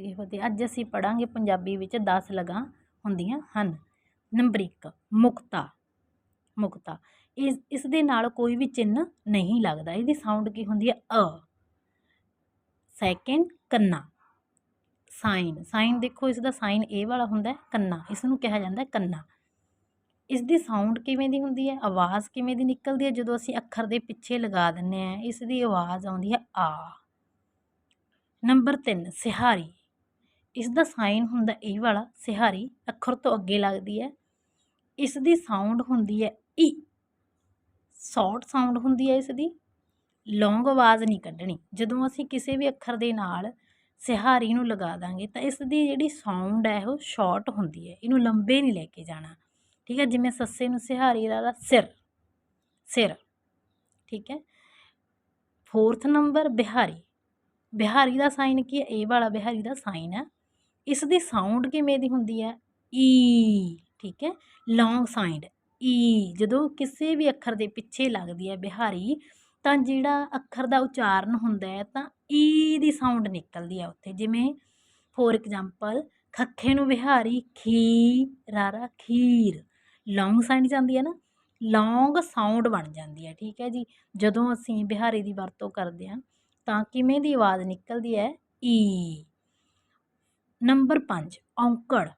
ਜੀ ਫਤਿਹ ਅੱਜ ਅਸੀਂ ਪੜਾਂਗੇ ਪੰਜਾਬੀ ਵਿੱਚ 10 ਲਗਾਂ ਹੁੰਦੀਆਂ ਹਨ। ਨੰਬਰ 1 ਮੁਕਤਾ। ਮੁਕਤਾ। ਇਸ ਇਸ ਦੇ ਨਾਲ ਕੋਈ ਵੀ ਚਿੰਨ੍ਹ ਨਹੀਂ ਲੱਗਦਾ। ਇਹਦੀ ਸਾਊਂਡ ਕੀ ਹੁੰਦੀ ਹੈ? ਅ। ਸੈਕਿੰਡ ਕੰਨਾ। ਸਾਈਨ ਸਾਈਨ ਦੇਖੋ, ਇਸ ਦਾ ਸਾਈਨ ਏ ਵਾਲਾ ਹੁੰਦਾ ਹੈ, ਕੰਨਾ। ਇਸ ਨੂੰ ਕਿਹਾ ਜਾਂਦਾ ਹੈ ਕੰਨਾ। ਇਸ ਦੀ ਸਾਊਂਡ ਕਿਵੇਂ ਦੀ ਹੁੰਦੀ ਹੈ? ਆਵਾਜ਼ ਕਿਵੇਂ ਦੀ ਨਿਕਲਦੀ ਹੈ? ਜਦੋਂ ਅਸੀਂ ਅੱਖਰ ਦੇ ਪਿੱਛੇ ਲਗਾ ਦਿੰਨੇ ਆ ਇਸ ਦੀ ਆਵਾਜ਼ ਆਉਂਦੀ ਹੈ ਆ। ਨੰਬਰ 3 ਸਿਹਾਰੀ। ਇਸ ਦਾ ਸਾਈਨ ਹੁੰਦਾ ਇਹ ਵਾਲਾ, ਸਿਹਾਰੀ, ਅੱਖਰ ਤੋਂ ਅੱਗੇ ਲੱਗਦੀ ਹੈ ਇਸ ਦੀ ਸਾਊਂਡ ਹੁੰਦੀ ਹੈ ਈ। ਸ਼ਾਰਟ ਸਾਊਂਡ ਹੁੰਦੀ ਹੈ ਇਸ ਦੀ ਲੌਂਗ ਆਵਾਜ਼ ਨਹੀਂ ਕੱਢਣੀ। ਜਦੋਂ ਅਸੀਂ ਕਿਸੇ ਵੀ ਅੱਖਰ ਦੇ ਨਾਲ ਸਿਹਾਰੀ ਨੂੰ ਲਗਾ ਦਾਂਗੇ, ਤਾਂ ਇਸ ਦੀ ਜਿਹੜੀ ਸਾਊਂਡ ਹੈ ਉਹ ਸ਼ਾਰਟ ਹੁੰਦੀ ਹੈ ਇਹਨੂੰ ਲੰਬੇ ਨਹੀਂ ਲੈ ਕੇ ਜਾਣਾ। ਠੀਕ ਹੈ ਜਿਵੇਂ ਸੱਸੇ ਨੂੰ ਸਿਹਾਰੀ ਦਾ ਸਿਰ। ਸਿਰ। ਠੀਕ ਹੈ ਫੋਰਥ ਨੰਬਰ ਬਿਹਾਰੀ। ਬਿਹਾਰੀ ਦਾ ਸਾਈਨ ਕੀ ਹੈ ਇਹ ਵਾਲਾ ਬਿਹਾਰੀ ਦਾ ਸਾਈਨ ਹੈ ਇਸ ਦੀ ਸਾਊਂਡ ਕਿਵੇਂ ਦੀ ਹੁੰਦੀ ਹੈ? ਈ ਠੀਕ ਹੈ? ਲੌਂਗ ਸਾਈਡ ਈ ਜਦੋਂ ਕਿਸੇ ਵੀ ਅੱਖਰ ਦੇ ਪਿੱਛੇ ਲੱਗਦੀ ਹੈ ਬਿਹਾਰੀ, ਤਾਂ ਜਿਹੜਾ ਅੱਖਰ ਦਾ ਉਚਾਰਨ ਹੁੰਦਾ ਹੈ, ਤਾਂ ਈ ਦੀ ਸਾਊਂਡ ਨਿਕਲਦੀ ਹੈ ਉੱਥੇ। ਜਿਵੇਂ ਫੋਰ ਐਗਜ਼ਾਮਪਲ ਖੱਖੇ ਨੂੰ ਬਿਹਾਰੀ ਖੀ ਰਾਰਾ, ਖੀਰ। ਲੌਂਗ ਸਾਈਡ ਜਾਂਦੀ ਹੈ ਨਾ? ਲੌਂਗ ਸਾਊਂਡ ਬਣ ਜਾਂਦੀ ਹੈ, ਠੀਕ ਹੈ ਜੀ? ਜਦੋਂ ਅਸੀਂ ਬਿਹਾਰੀ ਦੀ ਵਰਤੋਂ ਕਰਦੇ ਹਾਂ, ਤਾਂ ਕਿਵੇਂ ਦੀ ਆਵਾਜ਼ ਨਿਕਲਦੀ ਹੈ? ਈ ਨੰਬਰ 5 ਔਂਕੜ।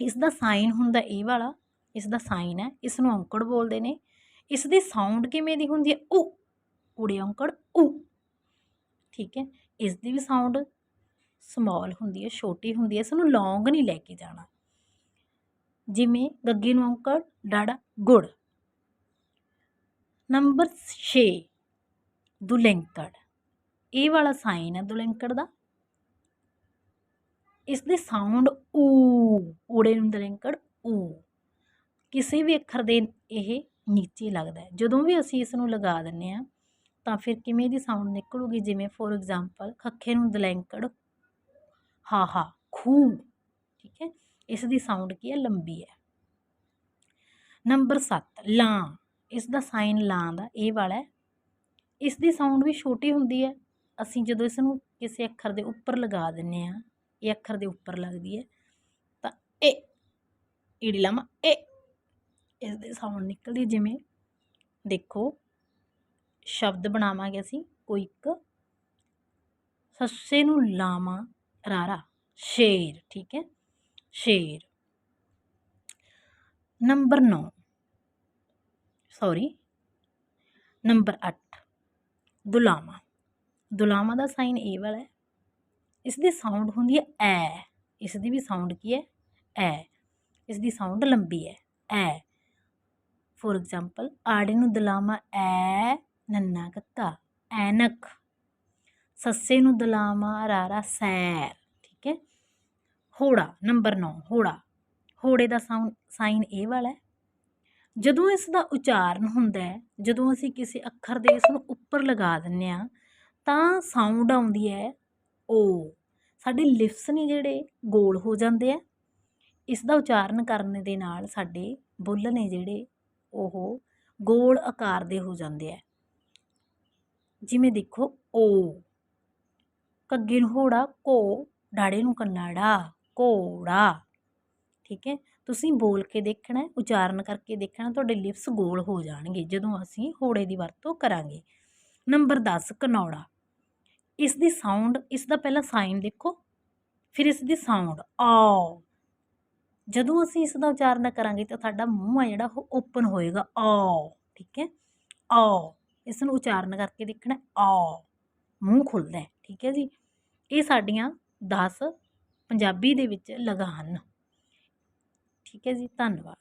ਇਸ ਦਾ ਸਾਈਨ ਹੁੰਦਾ ਇਹ ਵਾਲਾ, ਇਸ ਦਾ ਸਾਈਨ ਹੈ ਇਸ ਨੂੰ ਔਂਕੜ ਬੋਲਦੇ ਨੇ। ਇਸ ਦੀ ਸਾਊਂਡ ਕਿਵੇਂ ਦੀ ਹੁੰਦੀ ਹੈ? ਊ ਊੜੇ ਔਂਕੜ ਊ ਠੀਕ ਹੈ? ਇਸ ਦੀ ਵੀ ਸਾਊਂਡ ਸਮਾਲ ਹੁੰਦੀ ਹੈ, ਛੋਟੀ ਹੁੰਦੀ ਹੈ ਇਸ ਨੂੰ ਲੌਂਗ ਨਹੀਂ ਲੈ ਕੇ ਜਾਣਾ। ਜਿਵੇਂ ਗੱਗੇ ਨੂੰ ਔਂਕੜ, ਡਾੜਾ, ਗੁੜ। ਨੰਬਰ 6 ਦੁਲੈਂਕੜ। ਇਹ ਵਾਲਾ ਸਾਈਨ ਹੈ ਦੁਲੈਂਕੜ ਦਾ। ਇਸ ਸਾਊਂਡ ਊ, ਊੜੇ ਨੂੰ ਦੁਲੈਂਕੜ ਊ। ਕਿਸੇ ਵੀ ਅੱਖਰ ਦੇ ਇਹ ਨੀਚੇ ਲੱਗਦਾ ਜਦੋਂ ਵੀ ਅਸੀਂ ਇਸ ਨੂੰ ਲਗਾ ਦਿੰਦੇ ਹਾਂ, ਤਾਂ ਫਿਰ ਕਿਵੇਂ ਦੀ ਸਾਊਂਡ ਨਿਕਲੂਗੀ? ਜਿਵੇਂ ਫੋਰ ਐਗਜ਼ਾਮਪਲ ਖੱਖੇ ਨੂੰ ਦਲੈਂਕੜ ਹਾ ਹਾ, ਖੂ। ਠੀਕ ਹੈ? ਇਸ ਦੀ ਸਾਊਂਡ ਕੀ ਹੈ? ਲੰਬੀ ਹੈ। ਨੰਬਰ 7 ਲਾਂ। ਇਸ ਦਾ ਸਾਈਨ ਲਾਂ ਦਾ, ਇਹ ਵਾਲਾ ਹੈ। ਇਸ ਦੀ ਸਾਊਂਡ ਵੀ ਛੋਟੀ ਹੁੰਦੀ ਹੈ। ਅਸੀਂ ਜਦੋਂ ਇਸ ਨੂੰ ਕਿਸੇ ਅੱਖਰ ਦੇ ਉੱਪਰ ਲਗਾ ਦਿੰਨੇ ਆ ਇਹ ਅੱਖਰ ਦੇ ਉੱਪਰ ਲੱਗਦੀ ਹੈ, ਤਾਂ ਇਹ ਈੜੀ ਲੰਮਾ, ਇਹ ਇਸ ਦੇ ਸਾਊਂਡ ਨਿਕਲਦੀ ਜਿਵੇਂ ਦੇਖੋ, ਸ਼ਬਦ ਬਣਾਵਾਂਗੇ ਅਸੀਂ, ਕੋਈ ਇੱਕ ਸੱਸੇ ਨੂੰ ਲਾਵਾਂ ਰਾਰਾ, ਸ਼ੇਰ, ਠੀਕ ਹੈ, ਸ਼ੇਰ। ਨੰਬਰ 9 ਸੌਰੀ, ਨੰਬਰ 8 ਦੁਲਾਮਾ। ਦੁਲਾਮਾ ਦਾ ਸਾਈਨ ਇਹ ਵਾਲਾ ਹੈ। ਇਸ ਦੀ ਸਾਊਂਡ ਹੁੰਦੀ ਹੈ ਐ ਇਸ ਦੀ ਵੀ ਸਾਊਂਡ ਕੀ ਹੈ? ਐ ਇਸ ਦੀ ਸਾਊਂਡ ਲੰਬੀ ਹੈ, ਐ। ਫੋਰ ਐਗਜ਼ਾਮਪਲ ਆੜੇ ਨੂੰ ਦਲਾਮਾ ਐ, ਨੰਨਾ ਕੱਕਾ ਐਨਕ। ਸੱਸੇ ਨੂੰ ਦਲਾਮਾ ਰਾਰਾ ਸੈਰ, ਠੀਕ ਹੈ? ਹੋੜਾ ਨੰਬਰ 9 ਹੋੜਾ। ਹੋੜੇ ਦਾ ਸਾਊਂਡ ਸਾਈਨ ਇਹ ਵਾਲਾ ਜਦੋਂ ਇਸ ਦਾ ਉਚਾਰਨ ਹੁੰਦਾ ਹੈ, ਜਦੋਂ ਅਸੀਂ ਕਿਸੇ ਅੱਖਰ ਦੇ ਇਸ ਨੂੰ ਉੱਪਰ ਲਗਾ ਦਿੰਨੇ ਆ ਤਾਂ ਸਾਊਂਡ ਆਉਂਦੀ ਹੈ ਓ। ਸਾਡੇ ਲਿਪਸ ਨੇ ਜਿਹੜੇ ਗੋਲ ਹੋ ਜਾਂਦੇ ਆ। ਇਸ ਦਾ ਉਚਾਰਨ ਕਰਨ ਦੇ ਨਾਲ ਸਾਡੇ ਬੁੱਲ ਨੇ ਜਿਹੜੇ ਉਹ ਗੋਲ ਆਕਾਰ ਦੇ ਹੋ ਜਾਂਦੇ ਆ। ਜਿਵੇਂ ਦੇਖੋ, ਓ। ਕੱਗੇ ਨੂੰ ਹੋੜਾ ਕੋ ਡਾੜੇ ਨੂੰ ਕੰਨਾੜਾ, ਘੋੜਾ। ਠੀਕ ਹੈ? ਤੁਸੀਂ ਬੋਲ ਕੇ ਦੇਖਣਾ, ਉਚਾਰਨ ਕਰਕੇ ਦੇਖਣਾ, ਤੁਹਾਡੇ ਲਿਪਸ ਗੋਲ ਹੋ ਜਾਣਗੇ ਜਦੋਂ ਅਸੀਂ ਹੋੜੇ ਦੀ ਵਰਤੋਂ ਕਰਾਂਗੇ। ਨੰਬਰ 10 ਕਨੌੜਾ। ਇਸ ਦੀ ਸਾਊਂਡ ਇਸ ਦਾ ਪਹਿਲਾ ਸਾਈਨ ਦੇਖੋ ਫਿਰ ਇਸ ਦੀ ਸਾਊਂਡ ਆ ਜਦੋਂ ਅਸੀਂ ਇਸ ਦਾ ਉਚਾਰਨ ਕਰਾਂਗੇ ਤਾਂ ਸਾਡਾ ਮੂੰਹ ਆ ਜਿਹੜਾ, ਉਹ ਓਪਨ ਹੋਏਗਾ ਆ ਠੀਕ ਹੈ? ਆ ਇਸ ਨੂੰ ਉਚਾਰਨ ਕਰਕੇ ਦੇਖਣਾ ਆ ਮੂੰਹ ਖੁੱਲਦਾ ਠੀਕ ਹੈ ਜੀ? ਇਹ ਸਾਡੀਆਂ 10 ਪੰਜਾਬੀ ਦੇ ਵਿੱਚ ਲਗਾ ਹਨ ਠੀਕ ਹੈ ਜੀ? ਧੰਨਵਾਦ।